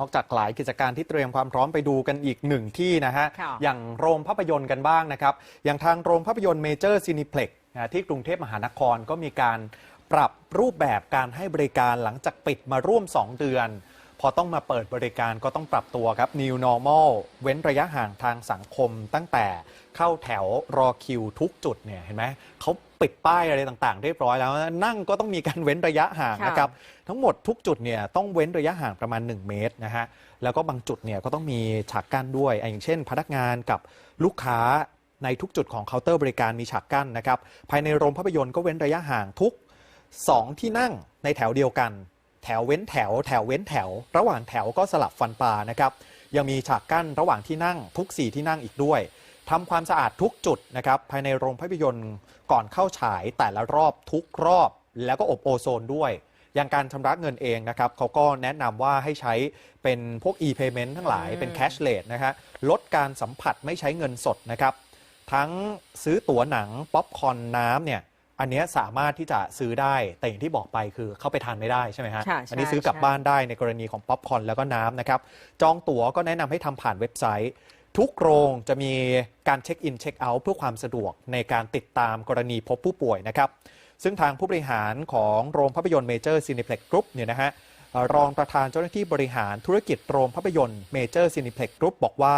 นอกจากหลายกิจการที่เตรียมความพร้อมไปดูกันอีกหนึ่งที่นะฮะ ค่ะ อย่างโรงภาพยนตร์กันบ้างนะครับ อย่างทางโรงภาพยนตร์เมเจอร์ซีนิเพล็กที่กรุงเทพมหานครก็มีการปรับรูปแบบการให้บริการหลังจากปิดมาร่วม 2 เดือน พอต้องมาเปิดบริการก็ต้องปรับตัวครับ New Normal เว้นระยะห่างทางสังคมตั้งแต่เข้าแถวรอคิวทุกจุดเนี่ยเห็นไหมเขา ปิดป้ายอะไรต่างๆ เรียบร้อยแล้วนั่งก็ต้องมีการเว้นระยะห่างค่ะนะครับ ทั้งหมดทุกจุดเนี่ยต้องเว้นระยะห่างประมาณ 1 เมตรนะฮะแล้วก็บางจุดเนี่ยก็ต้องมีฉากกั้นด้วยอะอย่างเช่น พนักงานกับลูกค้าในทุกจุดของเคาน์เตอร์บริการมีฉากกั้นนะครับภายในโรงภาพยนตร์ก็เว้นระยะห่างทุก 2 ที่นั่งในแถวเดียวกัน แถวเว้นแถว แถวเว้นแถว ระหว่างแถวก็สลับฟันปลานะครับยังมีฉากกั้นระหว่างที่นั่งทุก 4 ที่นั่งอีกด้วย ทำความสะอาดทุกจุดนะครับภายในโรงภาพยนตร์ก่อนเข้าฉายแต่ละรอบทุกรอบ แล้วก็อบโอโซนด้วย อย่างการชำระเงินเองนะครับเขาก็แนะนำว่าให้ใช้เป็นพวก e-payment ทั้งหลายอืมเป็น cashless นะฮะลดการสัมผัสไม่ใช้เงินสดนะครับ ทั้งซื้อตั๋วหนัง ป๊อปคอร์นน้ำเนี่ยอันเนี้ยสามารถที่จะซื้อได้แต่อย่างที่บอกไปคือเข้าไปทานไม่ได้ใช่ไหมฮะค่ะอันนี้ใช่ซื้อกลับใช่ บ้านได้ในกรณีของป๊อปคอร์นแล้วก็น้ำนะครับ จองตั๋วก็แนะนำให้ทำผ่านเว็บไซต์ ทุกโรงจะมีการเช็คอินเช็คเอาท์เพื่อความสะดวกในการติดตามกรณีพบผู้ป่วยนะครับ ซึ่งทางผู้บริหารของโรงภาพยนตร์เมเจอร์ซีนิเพล็กกรุ๊ปเนี่ยนะฮะรองประธานเจ้าหน้าที่บริหารธุรกิจโรงภาพยนตร์เมเจอร์ซีนิเพล็กกรุ๊ปบอกว่า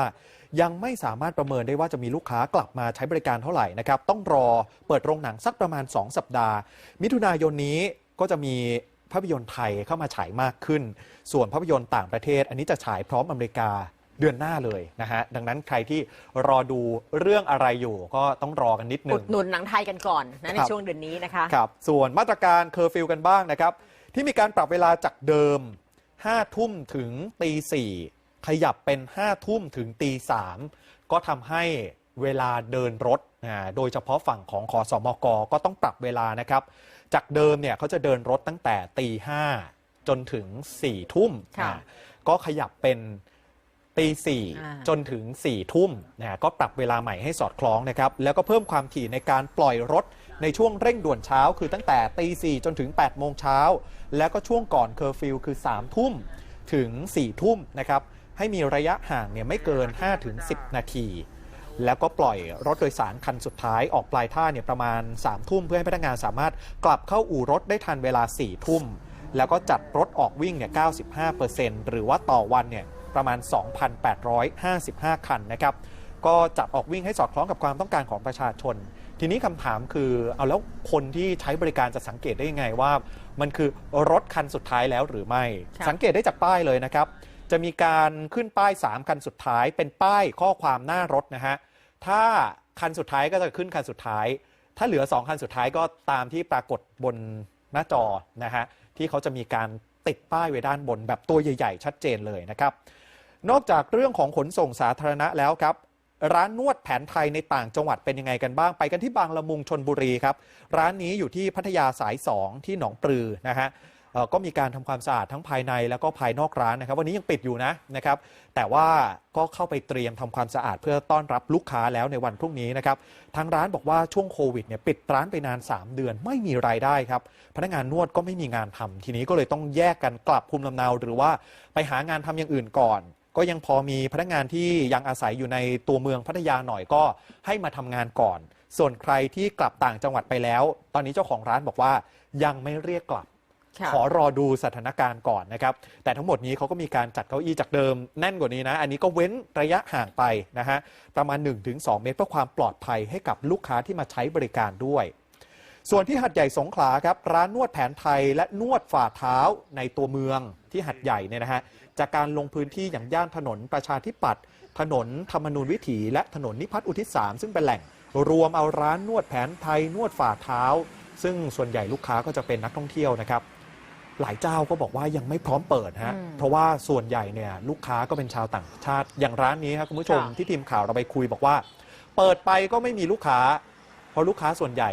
ยังไม่สามารถประเมินได้ว่าจะมีลูกค้ากลับมาใช้บริการเท่าไหร่นะครับ ต้องรอเปิดโรงหนังสักประมาณ 2 สัปดาห์ มิถุนายนนี้ก็จะมีภาพยนตร์ไทยเข้ามาฉายมากขึ้น ส่วนภาพยนตร์ต่างประเทศ อันนี้จะฉายพร้อมอเมริกา เดือนหน้าเลยนะฮะ ดังนั้นใครที่รอดูเรื่องอะไรอยู่ก็ต้องรอกันนิดนึอุง ดหนุนหนังไทยกันก่อนนะในครับ ช่วงเดือนนี้นะคะ ครับ ส่วนมาตรการเคอร์ฟิวกันบ้างนะครับ ที่มีการปรับเวลาจากเดิม 5 ทุ่มถึงตี 4 ขยับเป็น 5 ทุ่มถึงตี 3 ก็ทำให้เวลาเดินรถอ่าโดยเฉพาะฝั่งของขอสมกก็ต้องปรับเวลานะครับ จากเดิมเนี่ยเขาจะเดินรถตั้งแต่ตีห้าจนถึง 4 ทุ่มค่ะ อ่าก็ขยับเป็น ตีสี่อ่าจนถึง4ี่ทุ่มนะก็ปรับเวลาใหม่ให้สอดคล้องนะครับ แล้วก็เพิ่มความถี่ในการปล่อยรถในช่วงเร่งด่วนเช้า คือตั้งแต่ตีสี่จนถึง8โมงเช้า แล้วก็ช่วงก่อนเคอร์ฟิวคือ3ทุ่มถึง4ทุ่มนะครับ ให้มีระยะห่างเนี่ยไม่เกิน 5-10 นาที แล้วก็ปล่อยรถโดยสารคันสุดท้ายออกปลายท่าเนี่ยประมาณ3ทุ่มเพื่อให้พนักงานสามารถกลับเข้าอู่รถได้ทันเวลา4ทุ่ม แล้วก็จัดรถออกวิ่งเนี่ย 95%หรือว่าต่อวันเนี่ย ประมาณ 2,855 คันนะครับก็จัดออกวิ่งให้สอดคล้องกับความต้องการของประชาชน ทีนี้คำถามคือเอาแล้วคนที่ใช้บริการจะสังเกตได้ยังไงว่า มันคือรถคันสุดท้ายแล้วหรือไม่ค่ะสังเกตได้จากป้ายเลยนะครับ จะมีการขึ้นป้าย 3 คันสุดท้าย เป็นป้ายข้อความหน้ารถนะฮะถ้าคันสุดท้ายก็จะขึ้นคันสุดท้าย ถ้าเหลือ 2 คันสุดท้ายก็ตามที่ปรากฏบนหน้าจอนะฮะที่เขาจะมีการติดป้ายไว้ด้านบนแบบตัวใหญ่ ๆ ชัดเจนเลยนะครับ นอกจากเรื่องของขนส่งสาธารณะแล้วครับ ร้านนวดแผนไทยในต่างจังหวัดเป็นยังไงกันบ้างไปกันที่บางละมุงชนบุรีครับ ร้านนี้อยู่ที่พัทยาสาย 2 ที่หนองปลือนะฮะก็มีการทำความสะอาดทั้งภายในแล้วก็ภายนอกร้านนะครับ วันนี้ยังปิดอยู่นะนะครับ แต่ว่าก็เข้าไปเตรียมทำความสะอาดเพื่อต้อนรับลูกค้าแล้วในวันพรุ่งนี้นะครับทางร้านบอกว่าช่วงโควิดเนี่ยปิดร้านไปนาน 3 เดือนไม่มีรายได้ครับ พนักงานนวดก็ไม่มีงานทำทีนี้ก็เลยต้องแยกกันกลับภูมิลำเนา หรือว่าไปหางานทำอย่างอื่นก่อน ก็ยังพอมีพนักงานที่ยังอาศัยอยู่ในตัวเมืองพัทยาหน่อยก็ให้มาทำงานก่อน ส่วนใครที่กลับต่างจังหวัดไปแล้ว ตอนนี้เจ้าของร้านบอกว่ายังไม่เรียกกลับ ค่ะ ขอรอดูสถานการณ์ก่อนนะครับ แต่ทั้งหมดนี้เขาก็มีการจัดเก้าอี้จากเดิมแน่นกว่านี้นะ อันนี้ก็เว้นระยะห่างไปนะฮะ ประมาณ 1-2 เมตรเพื่อความปลอดภัยให้กับลูกค้าที่มาใช้บริการด้วย ส่วนที่หัดใหญ่สงขลาครับ ร้านนวดแผนไทยและนวดฝ่าเท้าในตัวเมือง ที่หัดใหญ่เนี่ยนะฮะจากการลงพื้นที่อย่างย่านถนนประชาธิปัตย์ถนนธรรมนูญวิถี และถนนนิพัฒน์อุทิศสามซึ่งเป็นแหล่ง รวมเอาร้านนวดแผนไทยนวดฝ่าเท้า ซึ่งส่วนใหญ่ลูกค้าก็จะเป็นนักท่องเที่ยวนะครับหลายเจ้าก็บอกว่ายังไม่พร้อมเปิดฮะอืมเพราะว่าส่วนใหญ่เนี่ยลูกค้าก็เป็นชาวต่างชาติ อย่างร้านนี้ครับคุณผู้ชมค่ะที่ทีมข่าวเราไปคุยบอกว่า เปิดไปก็ไม่มีลูกค้า เพราะลูกค้าส่วนใหญ่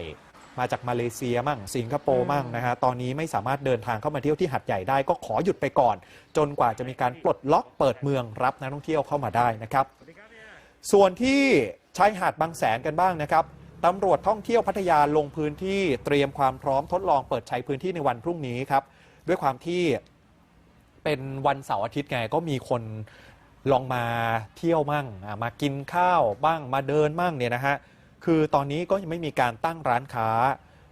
มาจากมาเลเซียมั่งสิงคโปร์มั่งนะฮะตอนนี้ไม่สามารถเดินทางเข้ามาเที่ยวที่หัดใหญ่ได้ก็ขอหยุดไปก่อน จนกว่าจะมีการปลดล็อกเปิดเมืองรับนักท่องเที่ยวเข้ามาได้นะครับ ส่วนที่ชายหาดบางแสนกันบ้างนะครับตำรวจท่องเที่ยวพัทยาลงพื้นที่เตรียมความพร้อมทดลองเปิดใช้พื้นที่ในวันพรุ่งนี้ครับด้วยความที่เปเป็นวันเสาร์อาทิตย์ไงก็มีคนลองมาเที่ยวมั่งอะมากินข้าวบ้างมาเดินมั่งเนี่ยนะฮะ คือตอนนี้ก็ยังไม่มีการตั้งร้านค้า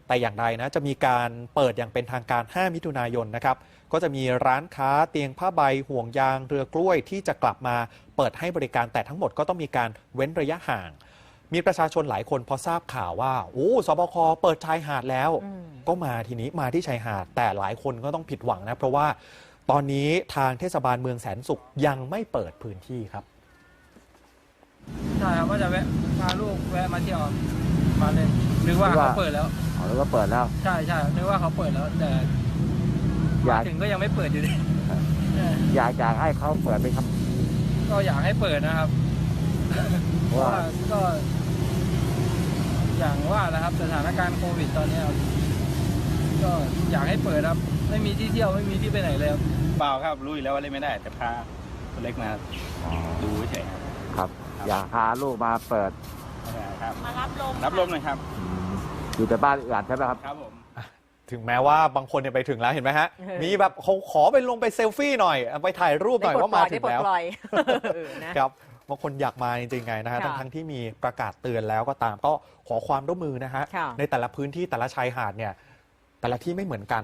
แต่อย่างใดนะจะมีการเปิดอย่างเป็นทางการ 5 มิถุนายนนะครับก็จะมีร้านค้าเตียงผ้าใบห่วงยางเรือกล้วยที่จะกลับมาเปิดให้บริการแต่ทั้งหมดก็ต้องมีการเว้นระยะห่าง มีประชาชนหลายคนพอทราบข่าวว่าโอ้สบคเปิดชายหาดแล้วอืมก็มาทีนี้มาที่ชายหาด แต่หลายคนก็ต้องผิดหวังนะเพราะว่าตอนนี้ทางเทศบาลเมืองแสนสุขยังไม่เปิดพื้นที่ครับ ใช่ครับว่าจะแวะพาลูกแวะมาเที่ยวครับมาเล่นนึกว่านึกว่าเขาเปิดแล้วอ๋อแล้วก็เปิดแล้ว ใช่ใช่นึกว่าเขาเปิดแล้ว แต่อยากถึงก็ยังไม่เปิดอยู่ดีเอออยากอยากให้เขาเปิดไหมครับ ก็อยากให้เปิดนะครับเพเพราะราะว่าว่าก็ อย่างว่านะครับ สถานการณ์โควิดตอนนี้ครับก็อยากให้เปิดครับ ไม่มีที่เที่ยวไม่มีที่ไปไหนเลยครับเปล่าครับรู้อยู่แล้วว่าเล่นไม่ได้ แต่พาคนเล็กมาดูเฉยๆครับครับ อยากพาลูกมาเปิดครับมารับลมรับลมหน่อยครับ อืมอยู่แต่บ้านอึดอัดใช่ไหมครับ ครับผม ถึงแม้ว่าบางคนเนี่ยไปถึงแล้วเห็นไหมฮะเออมีแบบขอขอไปลงไปเซลฟี่หน่อยไปถ่ายรูปหน่อยได้ปลดว่ามาปล่อยถึงได้ปลดแล้วปล่อยเออนะ ครับบางคนอยากมาจริงๆไงนะฮะค่ะทั้งทั้งที่มีประกาศเตือนแล้วก็ตามก็ขอความร่วมมือนะฮะ ค่ะในแต่ละพื้นที่แต่ละชายหาดเนี่ยแต่ละที่ไม่เหมือนกัน